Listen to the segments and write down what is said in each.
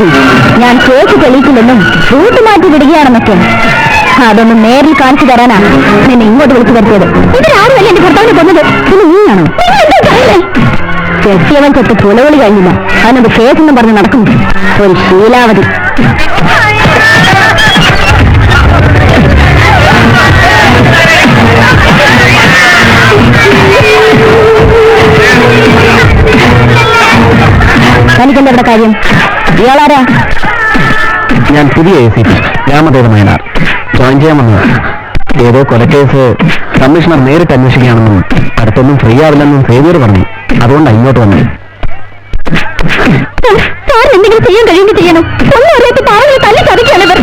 മതി ഞാൻ case തെളിയിക്കില്ലെന്നും root മാറ്റി വിടുകയാണെന്നൊക്കെ. അതൊന്നും നേരിൽ കാണിച്ചു തരാനാ നിന്നെ ഇങ്ങോട്ട് വിളിച്ചു വരുത്തിയത്. ഇവരാരുമല്ല എന്റെ ഭർത്താവിനെ കൊന്നത്? പിന്നെ നീയാണോ? കെട്ടിയവൻ ചെത്ത് പുലവിളി കഴിഞ്ഞില്ല. അവനൊരു ഫേസ് എന്ന് പറഞ്ഞ് നടക്കും ഒരു ശീലാവധി. തനിക്കെന്താ ഇവിടെ കാര്യം. ഇയാളാരാ? ഞാൻ പുതിയ A C P Ramadeva Nayanar. Join ചെയ്യാമെന്ന്. ഏതോ കൊലക്കേസ് കമ്മീഷണർ നേരിട്ട് അന്വേഷിക്കുകയാണെന്നും അടുത്തൊന്നും ഫ്രീ ആവില്ലെന്നും സേവിയർ പറഞ്ഞു. അതുകൊണ്ടാണ് ഇങ്ങോട്ട് വന്നത് എന്തെങ്കിലും ചെയ്യാൻ കഴിയുമ്പോൾ ചെയ്യണം. ഒന്നും അറിയാത്ത പാവങ്ങളെ തല്ലി ചതയ്ക്കാണ് ഇവർ.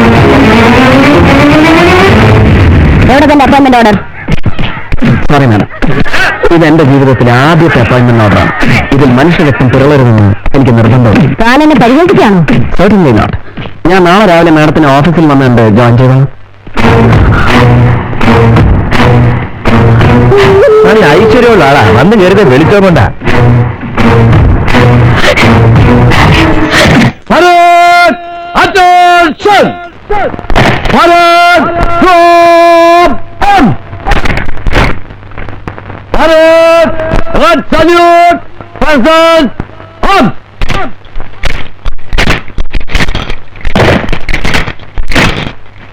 എവിടെ തന്നെ അപ്പോയിന്റ്മെന്റ് ഓർഡർ സോറി മാഡം ഇത് എന്റെ ജീവിതത്തിലെ ആദ്യത്തെ അപ്പോയിന്റ്മെന്റ് ഓർഡറാണ് ഇതിൽ മനുഷ്യരക്തം പിറളരുതെന്ന് എനിക്ക് താനെന്നെ പരിഹരിക്കുകയാണോ certainly നോട്ട് ഞാൻ നാളെ രാവിലെ മാഡത്തിന് ഓഫീസിൽ വന്നുണ്ട് ജോയിൻ ചെയ്തോളാം നല്ല ഐശ്വര്യമുള്ള ആളാ. വന്ന് കയറിയത് Hot salute! Present! Up!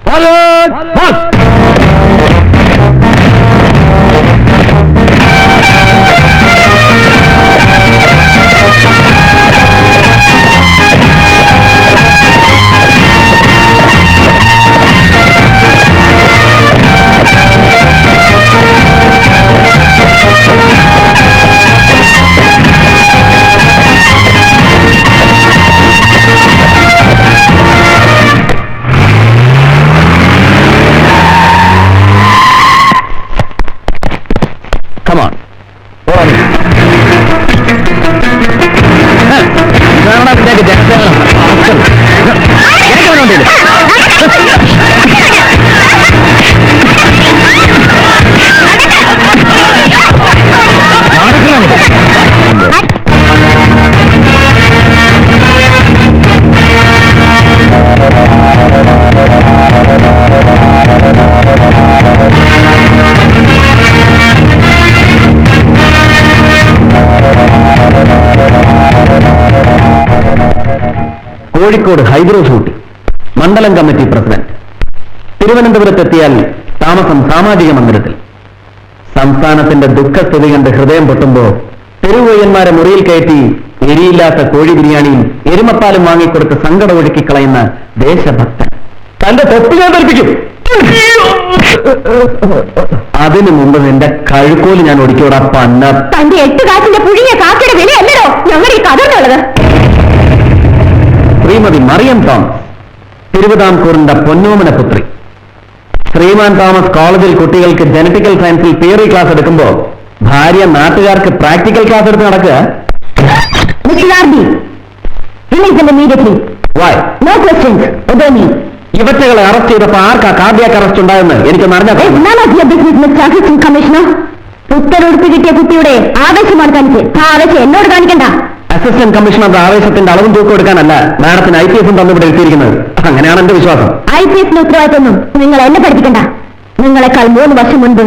Hot! Hot! Kozhikode hydro Ooty മണ്ഡലം കമ്മിറ്റി പ്രസിഡന്റ്. തിരുവനന്തപുരത്തെത്തിയാൽ താമസം സാമാജിക മന്ദിരത്തിൽ. സംസ്ഥാനത്തിന്റെ ദുഃഖസ്ഥിതി കണ്ട് ഹൃദയം പൊട്ടുമ്പോ തെരുവയ്യന്മാരെ മുറിയിൽ കയറ്റി എരിയില്ലാത്ത കോഴി ബിരിയാണിയും എരുമപ്പാലും വാങ്ങിക്കൊടുത്ത് സങ്കടം ഒഴുക്കിക്കളയുന്ന ദേശഭക്തൻ. തന്റെ തൊപ്പ് ഞാൻ ധരിപ്പിക്കും. അതിനു മുമ്പ് നിന്റെ കഴുക്കോൽ ഞാൻ ഒടിക്കോടാ പന്ന. തന്റെ എട്ട് കാറ്റിന്റെ പുഴിയ കാക്കയുടെ വില അല്ലടോ ഈ ശ്രീമതി മറിയം തോമസ്. തിരുവിതാംകൂറിന്റെ പൊന്നോമന പുത്രി. ശ്രീമാൻ തോമസ് കോളേജിൽ കുട്ടികൾക്ക് ജനറ്റിക്കൽ സയൻസിൽ തിയറി ക്ലാസ് എടുക്കുമ്പോൾ ഭാര്യ നാട്ടുകാർക്ക് പ്രാക്ടിക്കൽ ക്ലാസ് എടുത്ത് നടക്കുക? ഇവറ്റകളെ അറസ്റ്റ് ചെയ്തപ്പോ ആർക്കാ കാർഡിയാക്ക് അറസ്റ്റ് ഉണ്ടായെന്ന് എനിക്ക് Commissioner. ഉത്തരവുടുപ്പ് കിട്ടിയ കുട്ടിയുടെ ആവേശമാണ് കാണിച്ചത് ആ ആവേശം എന്നോട് കാണിക്കണ്ട. അസിസ്റ്റന്റ് കമ്മീഷണറുടെ ആവേശത്തിന്റെ അളവും തൂക്കം എടുക്കാനല്ല മാഡത്തിന് ഐ പി എസും തന്നു ഇവിടെ എത്തിയിരിക്കുന്നത്. അങ്ങനെയാണ് എന്റെ വിശ്വാസം. ഐ പി എഫിന് ഉത്തരവാദിത്തൊന്നും നിങ്ങൾ എന്നെ പഠിപ്പിക്കണ്ട. നിങ്ങളെക്കാൾ മൂന്ന് വർഷം മുൻപ്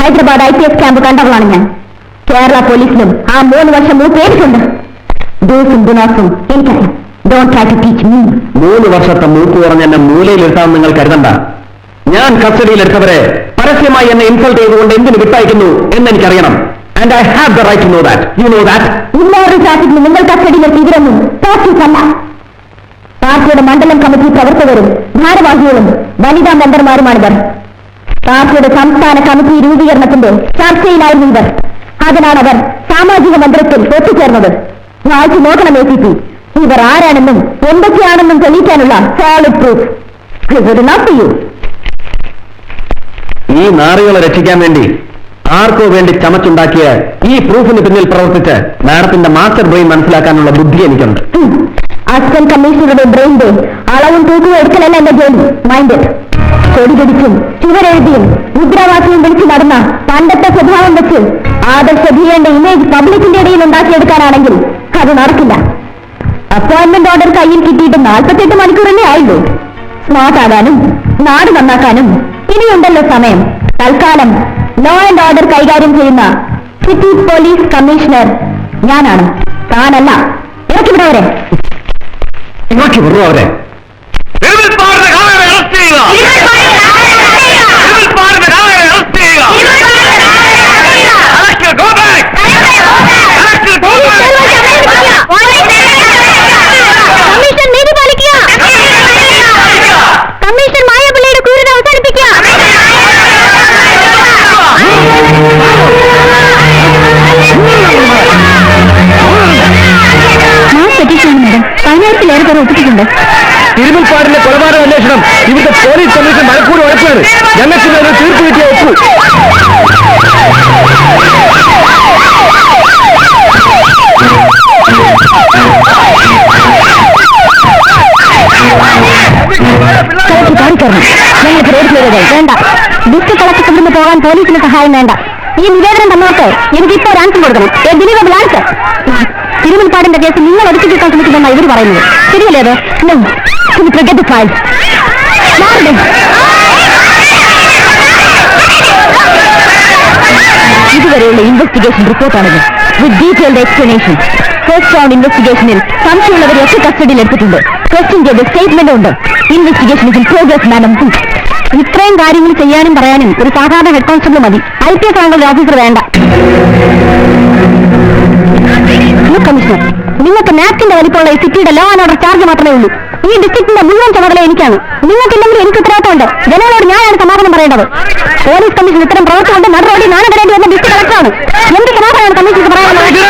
Hyderabad I P S camp കണ്ടവളാണ് ഞാൻ. കേരള പോലീസിലും ആ മൂന്ന് വർഷം മൂന്ന് പേരിട്ടുണ്ട് ഡൂസും ഗുണാസും എനിക്കറിയാം. Don't try to teach me മൂന്ന് വർഷത്തെ മൂക്ക് പറഞ്ഞ് എന്നെ മൂലയിലിട്ടാൻ നിങ്ങൾ കരുതണ്ട. ഞാൻ കസ്റ്റഡിയിലെടുത്തവരെ പരസ്യമായി എന്നെ ഇൻസൾട്ട് ചെയ്തുകൊണ്ട് എന്തിന് വിട്ടയക്കുന്നു എന്ന് എനിക്കറിയണം. And I have the right to know that you know that ഇല്ലാതെ ട്രാഫിക്കിന് നിങ്ങൾ കസ്റ്റഡിയിലെത്തി ഇവരൊന്നും അല്ല പാർട്ടിയുടെ മണ്ഡലം കമ്മിറ്റി പ്രവർത്തകരും ഭാരവാഹികളും വനിതാ മെമ്പർമാരുമാണിവർ പാർട്ടിയുടെ സംസ്ഥാന കമ്മിറ്റി രൂപീകരണത്തിന്റെ ചർച്ചയിലായിരുന്നു ഇവർ. അതിനാണ് അവർ സാമാജിക മന്ദിരത്തിൽ ഒത്തുചേർന്നത്. വായിച്ചു നോക്കണം എ സി പി ഇവർ ആരാണെന്നും എന്തൊക്കെയാണെന്നും തെളിയിക്കാനുള്ള സോളിഡ് പ്രൂഫ് ഈ നാറികളെ രക്ഷിക്കാൻ വേണ്ടി ആർക്കോ വേണ്ടി ചമച്ചുണ്ടാക്കിയ ഈ പ്രൂഫിന് പിന്നിൽ പ്രവർത്തിച്ച് മാഡത്തിന്റെ മാസ്റ്റർ ബ്രെയിൻ മനസ്സിലാക്കാനുള്ള ബുദ്ധി എനിക്കുണ്ട്. അസിസ്റ്റന്റ് കമ്മീഷണറുടെ ബ്രെയിന്റെ അളവും തൂക്കും എടുക്കലല്ല എന്റെ ജോലി. മൈൻഡ് കൊടി പിടിച്ചും ചുവരെഴുതിയും മുദ്രാവാക്യം വിളിച്ചു നടന്ന പണ്ടത്തെ സ്വഭാവം വെച്ച് ആദർശ ധീരന്റെ ഇമേജ് പബ്ലിക്കിന്റെ ഇടയിൽ ഉണ്ടാക്കിയെടുക്കാനാണെങ്കിൽ അത് നടക്കില്ല. അപ്പോയിന്റ്മെന്റ് ഓർഡർ കയ്യിൽ കിട്ടിയിട്ട് നാൽപ്പത്തെട്ട് മണിക്കൂറല്ലേ ആയുള്ളൂ. സ്മാർട്ട് ആകാനും നാട് നന്നാക്കാനും ഇനിയുണ്ടല്ലോ സമയം. തൽക്കാലം ലോ ആൻഡ് ഓർഡർ കൈകാര്യം ചെയ്യുന്ന സിറ്റി പോലീസ് കമ്മീഷണർ ഞാനാണ്. താനല്ല. ഇറക്കി വിടവരെ ഇറക്കി അവരെ. പതിനായിരത്തിലേറെ പേർ ഒപ്പിച്ചിട്ടുണ്ട് തിരുമുൽപ്പാടിന്റെ കൊലപാതക അന്വേഷണം ഇവിടുത്തെ പോലീസ് കമ്മീഷൻ മലക്കൂടി ഉറപ്പാണ്. ഞങ്ങൾക്ക് ഇതിനൊരു തീർപ്പ് കിട്ടിയ ഒപ്പു ഞങ്ങൾക്ക് റോഡ് ക്ലിയർ വേണ്ട. ബുക്ക് ഇവിടുന്ന് പോകാൻ പോലീസിന് സഹായം വേണ്ട. ഈ നിവേദനം തന്നോട്ട് എനിക്ക് ഇപ്പോൾ ആൻസർ കൊടുക്കണം. എ ബിലീവബിൾ ആൻസർ തിരുമുൽപ്പാടിന്റെ കേസ് നിങ്ങൾ ഒതുക്കി കിട്ടാൻ ശ്രമിക്കുമെന്നാണ് ഇവർ പറയുന്നത്. ശരിയല്ലേ അത്? File. മാറട്ടെ. ഇതുവരെയുള്ള investigation റിപ്പോർട്ടാണിത് with detailed explanation first round ഇൻവെസ്റ്റിഗേഷനിൽ സംശയമുള്ളവരെ ഒക്കെ കസ്റ്റഡിയിൽ എടുത്തിട്ടുണ്ട്. ക്വസ്റ്റ്യൻ ചെയ്ത് സ്റ്റേറ്റ്മെന്റ് ഉണ്ട്. ഇൻവെസ്റ്റിഗേഷൻ ഇൻ പ്രോഗ്രസ് മാഡം ഇത്രയും കാര്യങ്ങൾ ചെയ്യാനും പറയാനും ഒരു സാധാരണ ഹെഡ് കോൺസ്റ്റബിൾ മതി. ഐ പി എസ് റാങ്കുള്ള ഓഫീസർ വേണ്ട. Look, കമ്മീഷണർ നിങ്ങൾക്ക് നാപ്കിന്റെ വലിപ്പമുള്ള ഈ സിറ്റിയുടെ ലോ ആൻഡ് ഓർഡർ ചാർജ് മാത്രമേ ഉള്ളൂ. ഈ ഡിസ്ട്രിക്റ്റിന്റെ മുഴുവൻ ചുമതല എനിക്കാണ്. നിങ്ങൾക്കില്ലെങ്കിൽ എനിക്ക് ഉത്തരവാദിത്തമുണ്ട്? ജനങ്ങളോട് ഞാനാണ് സമാധാനം പറയേണ്ടത്. പോലീസ് കമ്മീഷൻ ഇത്തരം പ്രവർത്തനം കൊണ്ട് നടപടി നാളെ വരേണ്ടി വന്ന ഡിസ്ട്രിക്ട് കളക്ടറാണ് എന്ത് സമാധാനമാണ് കമ്മീഷർക്ക് പറയാനുള്ളത്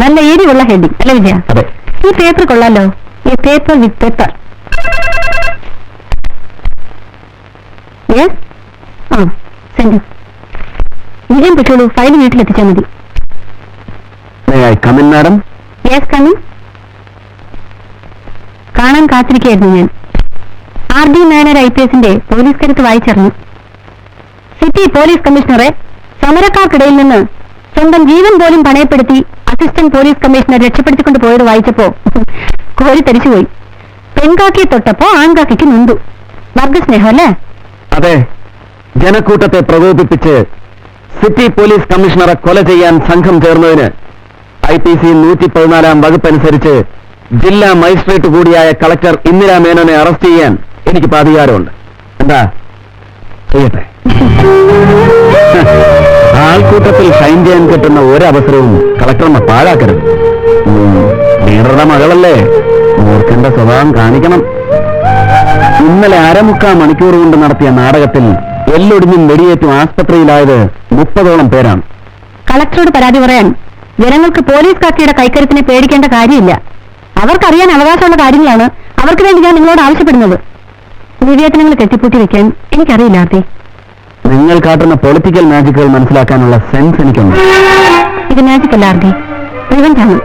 നല്ല എരിവുള്ള ഹെഡിങ് അല്ലേ വിജയ? അതെ. ഈ പേപ്പർ കൊള്ളാലോ? ഈ പേപ്പർ വിത്ത് പേപ്പർ ആ സെൻഡ് വിജയം പറ്റുള്ളൂ ഫയൽ വീട്ടിലെത്തിച്ചാൽ മതി. കമിൻ മാഡം യെസ് കാണാൻ കാത്തിരിക്കുകയായിരുന്നു ഞാൻ. ആർ ഡി മാനർ ഐ പി എസിന്റെ പോലീസ് കരുത്ത് വായിച്ചറിഞ്ഞു. സിറ്റി പോലീസ് കമ്മീഷണറെ സമരക്കാർക്കിടയിൽ നിന്ന് സ്വന്തം ജീവൻ പോലും പണയപ്പെടുത്തി അസിസ്റ്റന്റ് പോലീസ് കമ്മീഷണർ രക്ഷപ്പെടുത്തിക്കൊണ്ട് പോയത് വായിച്ചപ്പോ കോരി തരിച്ചുപോയി. പെൺകാക്കിയെ തൊട്ടപ്പോ ആൺകാക്കിക്ക് നൊന്തു. വർഗസ്നേഹം അല്ലേ? അതെ. ജനക്കൂട്ടത്തെ പ്രകോപിപ്പിച്ച് സിറ്റി പോലീസ് കമ്മീഷണറെ കൊല ചെയ്യാൻ സംഘം ചേർന്നതിന് ഐ പി സി നൂറ്റി പതിനാലാം വകുപ്പനുസരിച്ച് ജില്ലാ മജിസ്ട്രേറ്റ് കൂടിയായ കളക്ടർ ഇന്ദിരാ മേനോനെ അറസ്റ്റ് ചെയ്യാൻ എനിക്ക് അധികാരമുണ്ട്. എന്താ? ചെയ്യട്ടെ. ആൾക്കൂട്ടത്തിൽ ഷൈൻ ചെയ്യാൻ കിട്ടുന്ന ഒരവസരവും കളക്ടർമാർ പാഴാക്കരുത്. ലീഡറുടെ മകളല്ലേ? മൂർഖന്റെ സ്വഭാവം കാണിക്കണം. ഇന്നലെ അരമുക്കാ മണിക്കൂർ കൊണ്ട് നടത്തിയ നാടകത്തിൽ എല്ലൊടിഞ്ഞും വെടിയേറ്റും ആസ്പത്രിയിലായത് മുപ്പതോളം പേരാണ്. കളക്ടറോട് പരാതി പറയാൻ ജനങ്ങൾക്ക് പോലീസ് കാക്കിയുടെ കൈക്കരുത്തിനെ പേടിക്കേണ്ട കാര്യമില്ല. അവർക്കറിയാൻ അവകാശമുള്ള കാര്യങ്ങളാണ്. അവർക്ക് വേണ്ടി ഞാൻ നിങ്ങളോട് ആവശ്യപ്പെടുന്നത്. നിവേദനങ്ങൾ കെട്ടിപ്പൂട്ടി വെക്കാൻ എനിക്കറിയില്ല ആർത്തി. നിങ്ങൾ കാട്ടുന്ന പൊളിറ്റിക്കൽ മാജിക്കുകൾ മനസ്സിലാക്കാനുള്ള സെൻസ് എനിക്കുണ്ട്. ഇത് മാജിക് അല്ല ഡി റിവഞ്ച് ആണ്.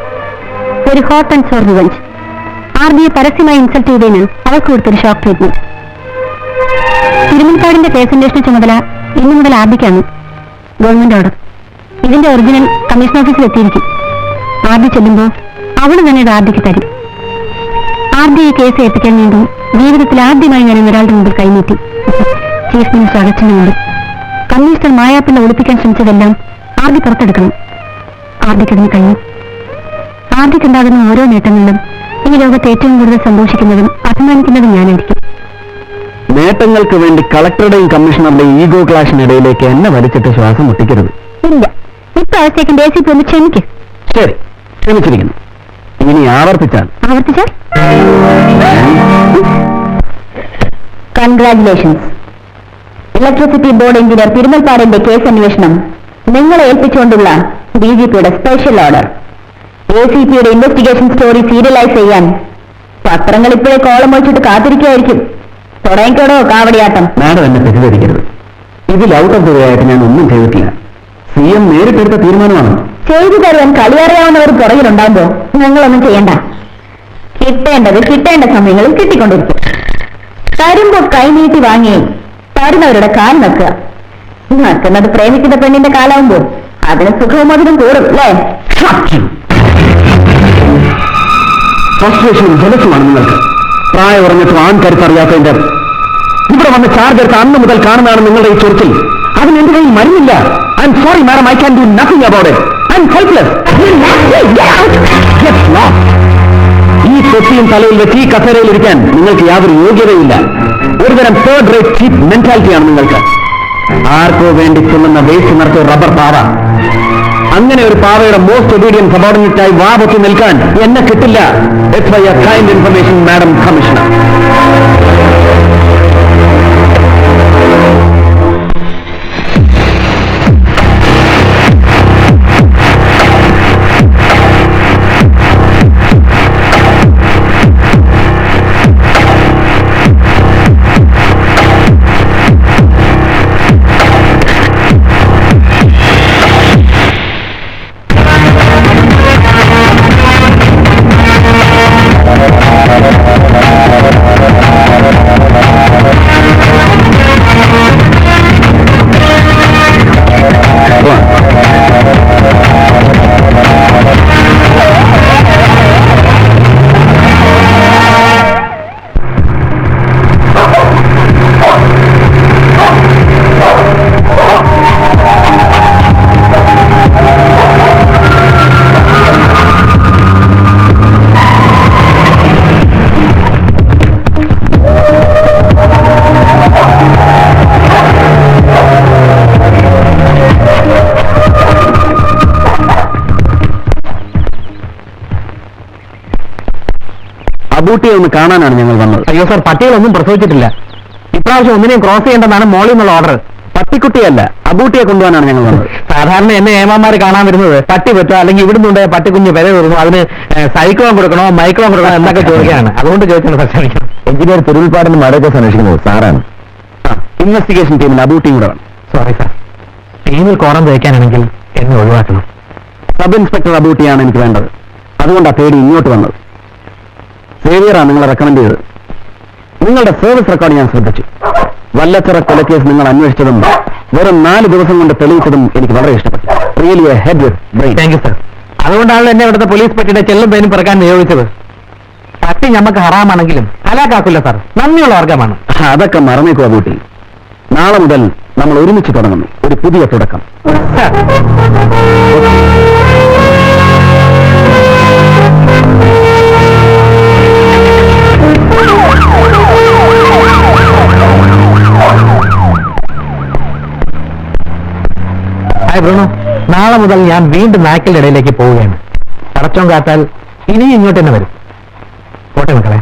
ഒരു ഹോട്ട് ആൻഡ് സോർ റിവഞ്ച് ആർദിയെ പരസ്യമായി ഇൻസൾട്ട് ചെയ്തതിന് അവർക്ക് കൊടുത്തൊരു ഷോക്ക് ട്രീറ്റ്മെന്റ് തിരുമൽക്കാടിന്റെ കേസ് അന്വേഷണ ചുമതല ഇന്നു മുതൽ ആർദിക്കാണ് ഗവൺമെന്റ് ഓർഡർ ഇതിന്റെ ഒറിജിനൽ കമ്മീഷൻ ഓഫീസിൽ എത്തിയിരിക്കും. ആർദി ചെല്ലുമ്പോൾ അവൾ തന്നെ ഇത് ആർദിക്ക് തരും. ആർദി ഈ കേസ് ഏൽപ്പിക്കാൻ വേണ്ടി ജീവിതത്തിൽ ആദ്യമായി ഞാൻ ഒരാളുടെ മുമ്പിൽ കൈനീട്ടി ചീഫ് മിനിസ്റ്റർ മുമ്പിൽ കമ്മീഷണർ മായാപ്പിള്ള ഒളിപ്പിക്കാൻ ശ്രമിച്ചതെല്ലാം ആദ്യ പുറത്തെടുക്കണം. ആദ്യക്കതിന് കഴിയും. ആദ്യക്കുണ്ടാകുന്ന ഓരോ നേട്ടങ്ങളിലും ഈ ലോകത്ത് ഏറ്റവും കൂടുതൽ സന്തോഷിക്കുന്നതും അഭിമാനിക്കുന്നതും ഞാനായിരിക്കും. നേട്ടങ്ങൾക്ക് വേണ്ടി കളക്ടറുടെയും കമ്മീഷണറുടെയും ഈഗോ ക്ലാഷിനിടയിലേക്ക് എന്നെ വലിച്ചിട്ട് ശ്വാസം മുട്ടിക്കരുത്. ഇല്ല. ഇപ്രാവശ്യത്തേക്ക് പി ഒന്ന് ക്ഷമിക്ക്. ശരി. ക്ഷമിച്ചിരിക്കുന്നു. ഇനി ആവർത്തിച്ചാൽ. ആവർത്തിച്ചാൽ? കൺഗ്രാറ്റുലേഷൻസ് ഇലക്ട്രിസിറ്റി ബോർഡ് എഞ്ചിനീയർ തിരുമൽപ്പാടിന്റെ കേസ് അന്വേഷണം. നിങ്ങളെ ഏൽപ്പിച്ചുകൊണ്ടുള്ള ഡി ജി പിയുടെ സ്പെഷ്യൽ ഓർഡർ എ സി പിയുടെ ഇൻവെസ്റ്റിഗേഷൻ സ്റ്റോറി സീരിയലൈസ് ചെയ്യാൻ പത്രങ്ങൾ ഇപ്പോഴേ കോളം ഒഴിച്ചിട്ട് കാത്തിരിക്കുകയായിരിക്കും തുടങ്ങിക്കോടോ കാവടിയാട്ടം? മാഡം എന്നെ തെറ്റിദ്ധരിക്കരുത്. ഇതിൽ ഔട്ട് ഓഫ് ദ വേ ആയിട്ട് ഞാൻ ഒന്നും ചെയ്തിട്ടില്ല. സി എം നേരിട്ടെടുത്ത തീരുമാനമാണ്. ചെയ്തു തരുവാൻ കളിയറിയാവുന്നവർ പുറകിലുണ്ടാകുമ്പോ ഞങ്ങളൊന്നും ചെയ്യണ്ട. കിട്ടേണ്ടത് കിട്ടേണ്ട സമയങ്ങളിൽ കിട്ടിക്കൊണ്ടിരിക്കും. തരുമ്പോ കൈനീട്ടി വാങ്ങി തരുന്നവരുടെ കാൽ നക്കുക നക്കുന്നത് പ്രേമിക്കുന്ന പെണ്ണിന്റെ കാലാവുമ്പോൾ അതിന് സുഖവും അതിനും കൂടും അല്ലേ? ഫ്രസ്ട്രേഷനും ജലസുമാണ് നിങ്ങൾക്ക്. പ്രായം ഉറഞ്ഞിട്ടും ആൺകരുത്തറിയാത്തതിന്റെ ഇവിടെ വന്ന ചാർജ് എടുത്ത അന്ന് മുതൽ കാണുന്നതാണ് നിങ്ങളുടെ ഈ ചൊറിച്ചിൽ. അതിന് എന്റെ കയ്യിൽ മരുന്നില്ല. I'm sorry madam I can do nothing about I'm helpless ഈ തൊട്ടിയും തലയിൽ വെച്ച് ഈ കസേരയിൽ ഇരിക്കാൻ നിങ്ങൾക്ക് യാതൊരു യോഗ്യതയില്ല. ഒരുതരം തേർഡ് റേറ്റ് ചീപ്പ് മെന്റാലിറ്റിയാണ് നിങ്ങൾക്ക്. ആർക്കോ വേണ്ടി ചെല്ലുന്ന വേസ്റ്റ് നിറച്ച റബ്ബർ പാവ അങ്ങനെ ഒരു പാവയുടെ മോസ്റ്റ് ഒബീഡിയൻ സബോർഡിനേറ്റായി വാ നിൽക്കാൻ എന്നെ കിട്ടില്ല. It's by a kind information madam commissioner അബൂട്ടിയെ ഒന്ന് കാണാനാണ് ഞങ്ങൾ വന്നത്. അയ്യോ സാർ പട്ടികളൊന്നും പ്രസവിച്ചിട്ടില്ല. ഇപ്രാവശ്യം ഒന്നിനെയും ക്രോസ് ചെയ്യേണ്ടതാണ് മോളിൽ നിന്നുള്ള ഓർഡർ പട്ടിക്കുട്ടിയല്ല അബൂട്ടിയെ കൊണ്ടുപോകാനാണ് ഞങ്ങൾ വന്നത്. സാധാരണ എന്നെ ഏമാമാര് കാണാൻ വരുന്നത് പട്ടി പറ്റുക അല്ലെങ്കിൽ ഇവിടുന്ന് ഉണ്ടായ പട്ടിക്കുഞ്ഞ് വില തീർന്നു അതിന് സൈക്ലോൺ കൊടുക്കണോ മൈക്ലോൺ കൊടുക്കണോ എന്നൊക്കെ ചോദിക്കുകയാണ്. അതുകൊണ്ട് ചോദിച്ചാണ് സാർ എഞ്ചിനീയർ തിരുവിൽപ്പാടിന് മഴയൊക്കെ കേസ് അന്വേഷിക്കുന്നത് സാറാണ്. ഇൻവെസ്റ്റിഗേഷൻ ടീമിൽ അബൂട്ടിയും കൂടെ വേണം. Sorry sir. ടീമിൽ കോറം തയ്ക്കാനാണെങ്കിൽ എന്നെ ഒഴിവാക്കണം. സബ് ഇൻസ്പെക്ടർ അബൂട്ടിയാണ് എനിക്ക് വേണ്ടത്. അതുകൊണ്ടാണ് തേടി ഇങ്ങോട്ട് വന്നത്. സേവിയറാണ് നിങ്ങളെ റെക്കമെൻഡ് ചെയ്തത്. നിങ്ങളുടെ സർവീസ് റെക്കോർഡ് ഞാൻ ശ്രദ്ധിച്ചു. വല്ലച്ചിറ കൊലക്കേസ് നിങ്ങൾ അന്വേഷിച്ചതും വെറും നാല് ദിവസം കൊണ്ട് തെളിയിച്ചതും എനിക്ക് വളരെ ഇഷ്ടപ്പെട്ടു. Really a head with brain thank you sir അതുകൊണ്ടാണല്ലോ എന്നെ ഇവിടുത്തെ പോലീസ് പറ്റിയുടെ ചെല്ലും പേരും പിറക്കാൻ നിയോഗിച്ചത്. പട്ടി ഞമ്മക്ക് ഹറാമാണെങ്കിലും ഹലാക്കാക്കില്ല സാർ നന്ദിയുള്ള വർഗമാണ് അതൊക്കെ മറന്നേക്കുക കൂട്ടി നാളെ മുതൽ നമ്മൾ ഒരുമിച്ച് തുടങ്ങുന്നു. ഒരു പുതിയ തുടക്കം. സാർ നാളെ മുതൽ ഞാൻ വീണ്ടും നായ്ക്കളുടെ ഇടയിലേക്ക് പോവുകയാണ്. പടച്ചോൻ കാത്താൽ ഇനിയും ഇങ്ങോട്ട് തന്നെ വരും. പോട്ടെ മക്കളെ.